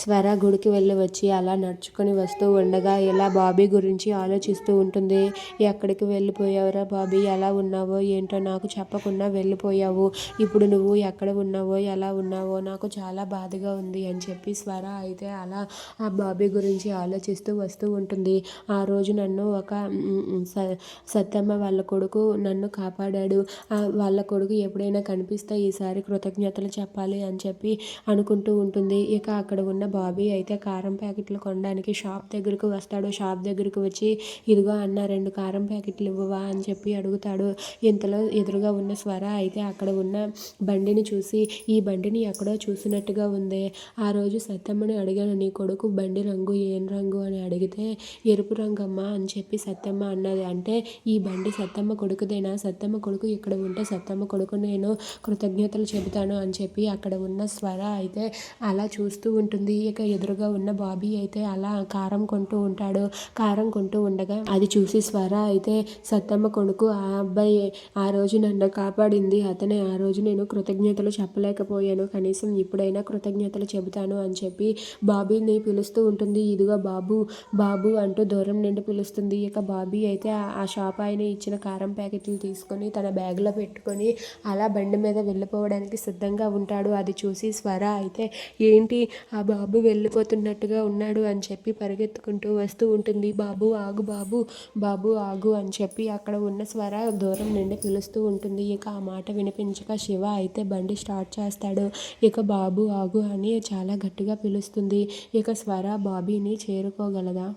స్వర గుడికి వెళ్ళి వచ్చి అలా నడుచుకొని వస్తూ ఉండగా ఇలా బాబీ గురించి ఆలోచిస్తూ ఉంటుంది. ఎక్కడికి వెళ్ళిపోయావురా బాబీ? ఎలా ఉన్నావో ఏంటో నాకు చెప్పకుండా వెళ్ళిపోయావు. ఇప్పుడు నువ్వు ఎక్కడ ఉన్నావో ఎలా ఉన్నావో నాకు చాలా బాధగా ఉంది అని చెప్పి స్వర అయితే అలా ఆ బాబీ గురించి ఆలోచిస్తూ వస్తూ ఉంటుంది. ఆ రోజు నన్ను ఒక స- సత్యమ్మ వాళ్ళ కొడుకు నన్ను కాపాడాడు. వాళ్ళ కొడుకు ఎప్పుడైనా కనిపిస్తే ఈసారి కృతజ్ఞతలు చెప్పాలి అని చెప్పి అనుకుంటూ ఉంటుంది. ఇక అక్కడ ఉన్న బాబీ అయితే కారం ప్యాకెట్లు కొనడానికి షాప్ దగ్గరకు వస్తాడు. షాప్ దగ్గరకు వచ్చి ఇదిగో అన్న రెండు కారం ప్యాకెట్లు ఇవ్వవా? అని చెప్పి అడుగుతాడు. ఇంతలో ఎదురుగా ఉన్న స్వర అయితే అక్కడ ఉన్న బండిని చూసి ఈ బండిని ఎక్కడో చూసినట్టుగా ఉంది. ఆ రోజు సత్యమ్మని అడిగాను నీ కొడుకు బండి రంగు ఏం రంగు? అని అడిగితే ఎరుపు రంగు అమ్మా అని చెప్పి సత్యమ్మ అన్నది. అంటే ఈ బండి సత్తమ్మ కొడుకుదేనా? సత్తమ్మ కొడుకు ఇక్కడ ఉంటే సత్తమ్మ కొడుకు నేను కృతజ్ఞతలు చెబుతాను అని చెప్పి అక్కడ ఉన్న స్వర అయితే అలా చూస్తూ ఉంటుంది. ఇక ఎదురుగా ఉన్న బాబీ అయితే అలా కారం కొంటూ ఉంటాడు. కారం కొంటూ ఉండగా అది చూసి స్వర అయితే సత్తమ్మ కొడుకు ఆ అబ్బాయి ఆ రోజు నన్ను కాపాడింది. అతనే ఆ రోజు నేను కృతజ్ఞతలు చెప్పలేకపోయాను. కనీసం ఇప్పుడైనా కృతజ్ఞతలు చెబుతాను అని చెప్పి బాబీని పిలుస్తూ ఉంటుంది. ఇదిగో బాబు బాబు అంటూ దూరం నుండి పిలుస్తుంది. ఇక బాబీ అయితే ఆ- షాప్ ఆయన ఇచ్చిన కారం ప్యాకెట్లు తీసుకొని తన బ్యాగ్లో పెట్టుకొని అలా బండి మీద వెళ్ళిపోవడానికి సిద్ధంగా ఉంటాడు. అది చూసి స్వర అయితే ఏంటి? ఆ బాబు వెళ్ళిపోతున్నట్టుగా ఉన్నాడు అని చెప్పి పరిగెత్తుకుంటూ వస్తూ ఉంటుంది. బాబు ఆగు బాబు బాబు ఆగు అని చెప్పి అక్కడ ఉన్న స్వర దూరం నుండి పిలుస్తూ ఉంటుంది. ఇక ఆ మాట వినిపించక శివ అయితే బండి స్టార్ట్ చేస్తాడు. ఇక బాబు ఆగు అని చాలా గట్టిగా పిలుస్తుంది. ఇక స్వర బాబీని చేరుకోగలదా?